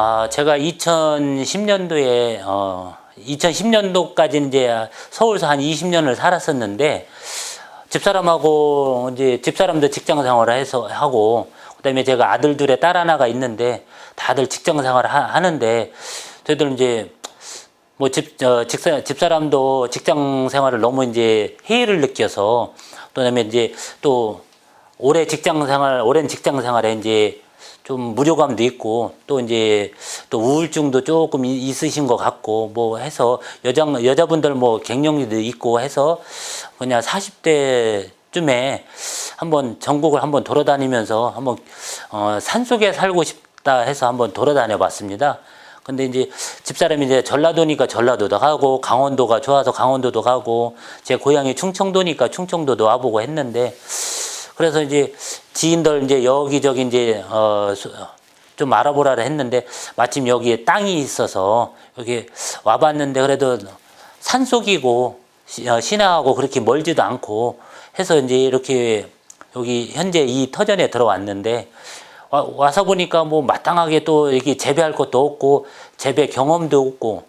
아, 제가 2010년도에 어 2010년도까지 이제 서울서 한 20년을 살았었는데 집사람하고 이제 집사람도 직장 생활을 해서 하고 그다음에 제가 아들 둘에 딸 하나가 있는데 다들 직장 생활을 하, 하는데 저희들 이제 뭐 집, 어, 집사, 집사람도 직장 생활을 너무 이제 해이를 느껴서 또 그다음에 이제 또 오래 직장 생활, 오랜 직장 생활에 이제 좀 무료감도 있고 또 이제 또 우울증도 조금 이- 있으신 것 같고 뭐 해서 여자 여자분들 뭐 갱년기도 있고 해서 그냥 40대 쯤에 한번 전국을 한번 돌아다니면서 한번 어, 산 속에 살고 싶다 해서 한번 돌아다녀 봤습니다. 근데 이제 집사람이 이제 전라도니까 전라도도 가고 강원도가 좋아서 강원도도 가고 제 고향이 충청도니까 충청도도 와보고 했는데 그래서 이제 지인들 이제 여기저기 이제 어 좀 알아보라 했는데 마침 여기에 땅이 있어서 여기 와봤는데 그래도 산속이고 시- 어, 그렇게 멀지도 않고 해서 이제 이렇게 여기 현재 이 터전에 들어왔는데 와, 와서 보니까 뭐 마땅하게 또 이렇게 재배할 것도 없고 재배 경험도 없고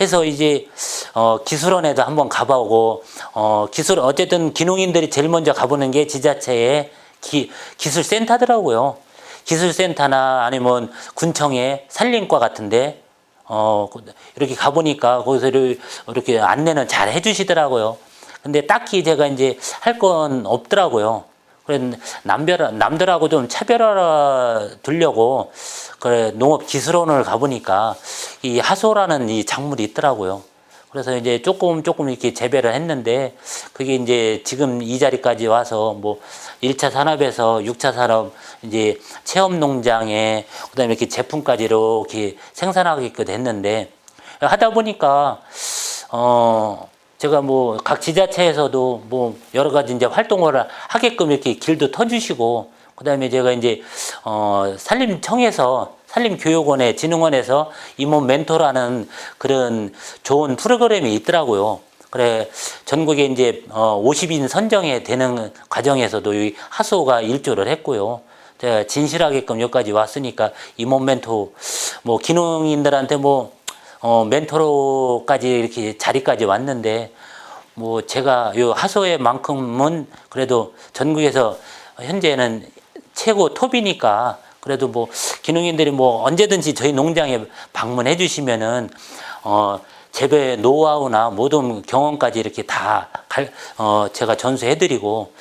해서 이제 어 기술원에도 한번 가보고 어 기술 어쨌든 기농인들이 제일 먼저 가보는 게 지자체의 기 기술센터더라고요. 기술센터나 아니면 군청의 산림과 같은데 어 이렇게 가보니까 거기서 이렇게- 이렇게 안내는 잘 해주시더라고요. 근데 딱히 제가 이제 할 건 없더라고요. 그래 남별 남들하고 좀 차별화 두려고 그래 농업 기술원을 가보니까 이 하소라는 이 작물이 있더라고요. 그래서 이제 조금 조금 이렇게 재배를 했는데 그게 이제 지금 이 자리까지 와서 뭐 1차 산업에서 6차 산업 이제 체험 농장에 그다음에 이렇게 제품까지 이렇게 생산하게끔 됐는데 하다 보니까 어 제가 뭐 각 지자체에서도 뭐 여러 가지 이제 활동을 하게끔 이렇게 길도 터주시고 그다음에 제가 이제 어 산림청에서 산림교육원의 진흥원에서 임원 멘토라는 그런 좋은 프로그램이 있더라고요. 그래 전국에 이제 어 50인 선정에 되는 과정에서도 이 하소가 일조를 했고요. 제가 진실하게끔 여기까지 왔으니까 임원 멘토 뭐 기농인들한테 뭐 어, 멘토로까지 이렇게 자리까지 왔는데 뭐 제가 요 하소에만큼은 그래도 전국에서 현재는 최고 톱이니까 그래도 뭐 기농인들이 뭐 언제든지 저희 농장에 방문해 주시면은 어 재배 노하우나 모든 경험까지 이렇게 다 갈, 어 제가 전수해 드리고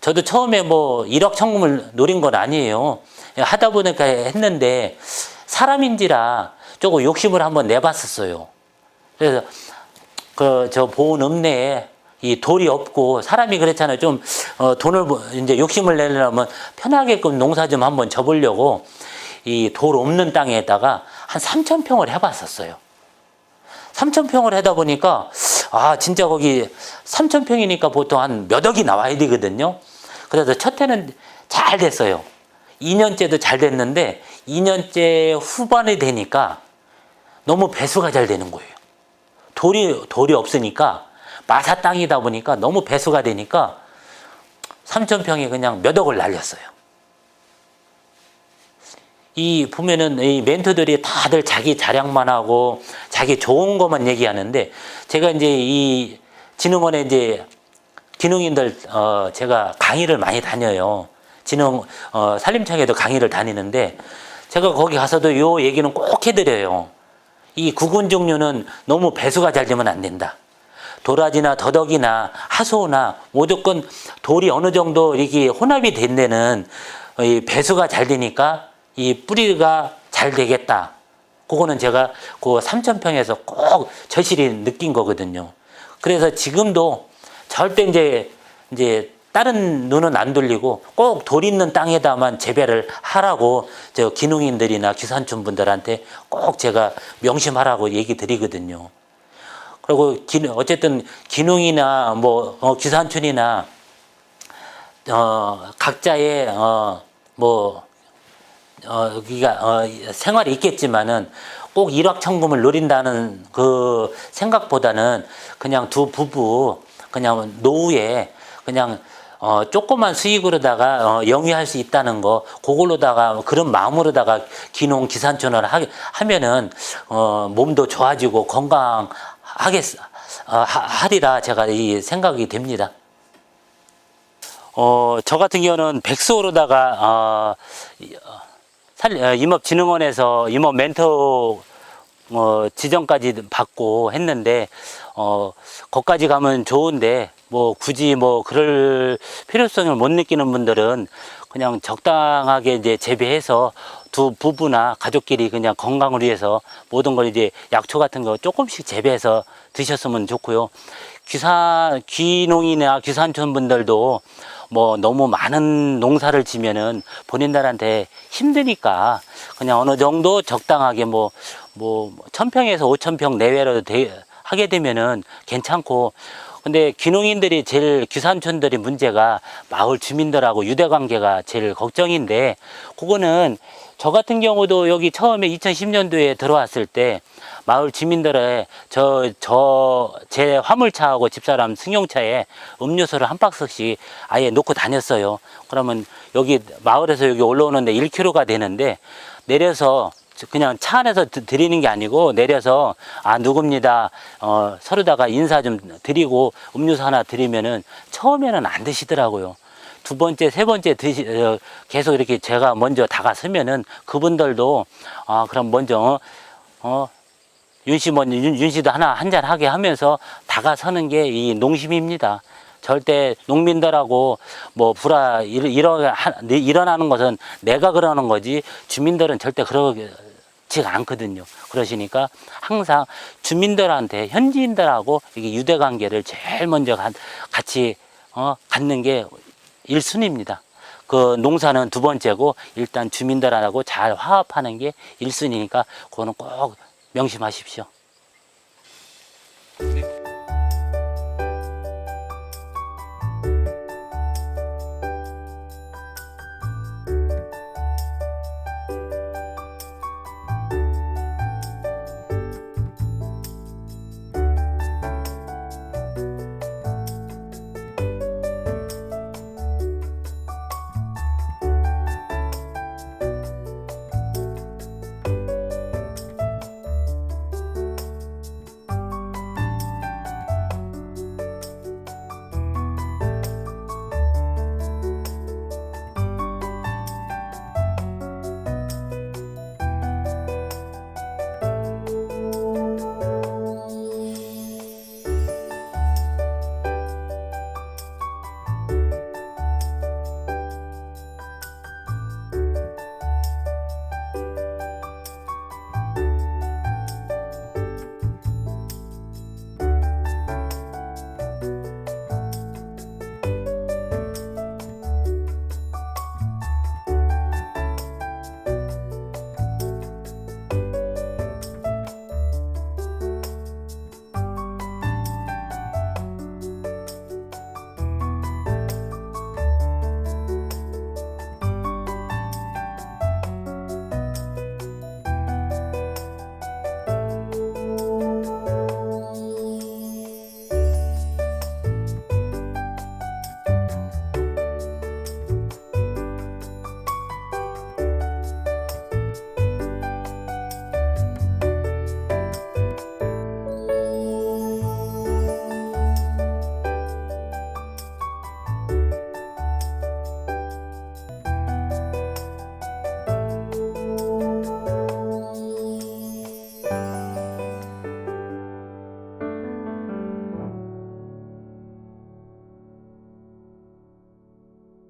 저도 처음에 뭐 1억 천금을 노린 건 아니에요. 하다 보니까 했는데 사람인지라 조금 욕심을 한번 내봤었어요. 그래서 그 저 보온 읍내에 이 돌이 없고 사람이 그랬잖아요. 좀 어, 돈을 뭐 이제 욕심을 내려면 편하게끔 농사 좀 한번 접으려고 이 돌 없는 땅에다가 한 3천 평을 해봤었어요. 3천 평을 하다 보니까 아 진짜 거기 3천 평이니까 보통 한 몇 억이 나와야 되거든요. 그래서 첫 해는 잘 됐어요. 2년째도 잘 됐는데 2년째 후반이 되니까 너무 배수가 잘 되는 거예요. 돌이 돌이 없으니까 마사 땅이다 보니까 너무 배수가 되니까 3천 평이 그냥 몇 억을 날렸어요. 이 보면은 이 멘토들이 다들 자기 자랑만 하고 자기 좋은 것만 얘기하는데 제가 이제 이 진흥원에 이제 기능인들 어 제가 강의를 많이 다녀요. 진흥 어 산림청에도 강의를 다니는데 제가 거기 가서도 요 얘기는 꼭 해드려요. 이 구근 종류는 너무 배수가 잘 되면 안 된다. 도라지나 더덕이나 하소나 무조건 돌이 어느 정도 이렇게 혼합이 된 데는 이 배수가 잘 되니까 이 뿌리가 잘 되겠다. 그거는 제가 그 삼천평에서 꼭 절실히 느낀 거거든요. 그래서 지금도 절대 이제 이제 다른 눈은 안 돌리고 꼭 돌 있는 땅에다만 재배를 하라고 저 기농인들이나 기산촌 분들한테 꼭 제가 명심하라고 얘기 드리거든요. 그리고 기, 어쨌든 기농이나 뭐 어, 기산촌이나 어, 각자의 어 뭐 어, 여기가 어, 생활이 있겠지만은 꼭 일확천금을 노린다는 그 생각보다는 그냥 두 부부 그냥 노후에 그냥 어, 조그만 수익으로다가 어, 영위할 수 있다는 거, 그걸로다가 그런 마음으로다가 기농 기산촌을 하, 하면은 어, 몸도 좋아지고 건강하겠 어, 하- 하리라 제가 이 생각이 됩니다. 어, 저 같은 경우는 백수로다가 어, 이- 어, 살, 어, 임업진흥원에서 임업 멘토 어, 지정까지 받고 했는데 어, 거기까지 가면 좋은데 뭐 굳이 뭐 그럴 필요성을 못 느끼는 분들은 그냥 적당하게 이제 재배해서 두 부부나 가족끼리 그냥 건강을 위해서 모든 걸 이제 약초 같은 거 조금씩 재배해서 드셨으면 좋고요. 귀산 귀농이나 귀산촌 분들도 뭐 너무 많은 농사를 지면은 본인들한테 힘드니까 그냥 어느 정도 적당하게 뭐 뭐 천평에서 오천 평 내외로 돼- 하게 되면은 괜찮고 근데 귀농인들이 제일 귀산촌들이 문제가 마을 주민들하고 유대 관계가 제일 걱정인데 그거는 저 같은 경우도 여기 처음에 2010년도에 들어왔을 때 마을 주민들의 저 저 제 화물차하고 집사람 승용차에 음료수를 한 박스씩 아예 놓고 다녔어요. 그러면 여기 마을에서 여기 올라오는데 1km가 되는데 내려서 그냥 차 안에서 드- 드리는 게 아니고 내려서 아 누굽니다 어 서로다가 인사 좀 드리고 음료수 하나 드리면은 처음에는 안 드시더라고요. 두 번째, 세 번째 드시, 어, 계속 이렇게 제가 먼저 다가서면은 그분들도 아 그럼 먼저 어, 어 윤씨 먼저 윤, 윤씨도 하나 한 잔 하게 하면서 다가서는 게 이 농심입니다. 절대 농민들하고 뭐 불화 일- 일어 하- 일어나는 것은 내가 그러는 거지 주민들은 절대 그러 지가 않거든요. 그러시니까 항상 주민들한테 현지인들하고 이게 유대 관계를 제일 먼저 가- 같이 어, 갖는 게 1순위입니다. 그 농사는 두 번째고 일단 주민들하고 잘 화합하는 게 1순위니까 그거는 꼭 명심하십시오.